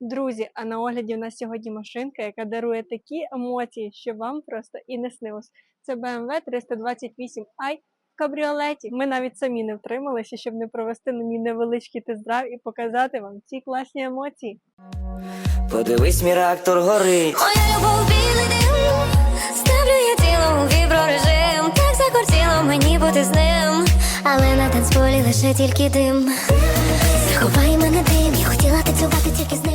Друзі, а на огляді у нас сьогодні машинка, яка дарує такі емоції, що вам просто і не снилось. Це BMW 328i в кабріолеті. Ми навіть самі не втрималися, щоб не провести на ній невеличкий тест-драйв і показати вам ці класні емоції. Подивись, мій реактор горить. Моя любов білий дим, ставлю я тіло у віброрежим, так закортіло мені бути з ним, але на танцполі лише тільки дим. Заховай мене дим, я хотіла танцювати тільки з ним, з ним.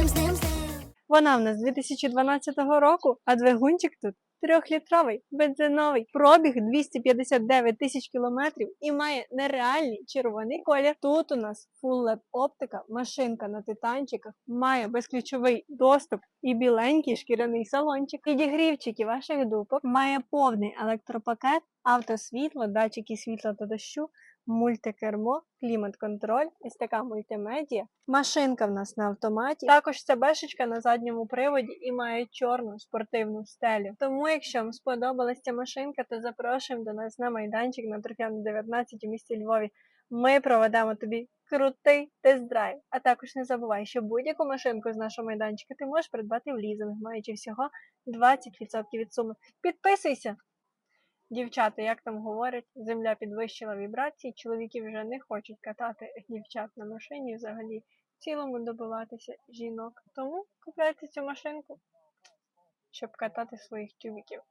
Вона в нас 2012 року, а двигунчик тут трьохлітровий, бензиновий, пробіг 259 тисяч кілометрів і має нереальний червоний колір. Тут у нас LED оптика, машинка на титанчиках, має безключовий доступ і біленький шкіряний салончик, підігрівчики ваших дупок, має повний електропакет, автосвітло, датчики світла та дощу, мультикермо, клімат-контроль, ось така мультимедія. Машинка в нас на автоматі. Також ця бешечка на задньому приводі і має чорну спортивну стелю. Тому, якщо вам сподобалася ця машинка, то запрошуємо до нас на майданчик на Торфяну 19 у місті Львові. Ми проведемо тобі крутий тест-драйв. А також не забувай, що будь-яку машинку з нашого майданчика ти можеш придбати в лізинг, маючи всього 20% від суми. Підписуйся! Дівчата, як там говорять, земля підвищила вібрації, чоловіки вже не хочуть катати дівчат на машині взагалі в цілому добиватися жінок. Тому купляйте цю машинку, щоб катати своїх тюбіків.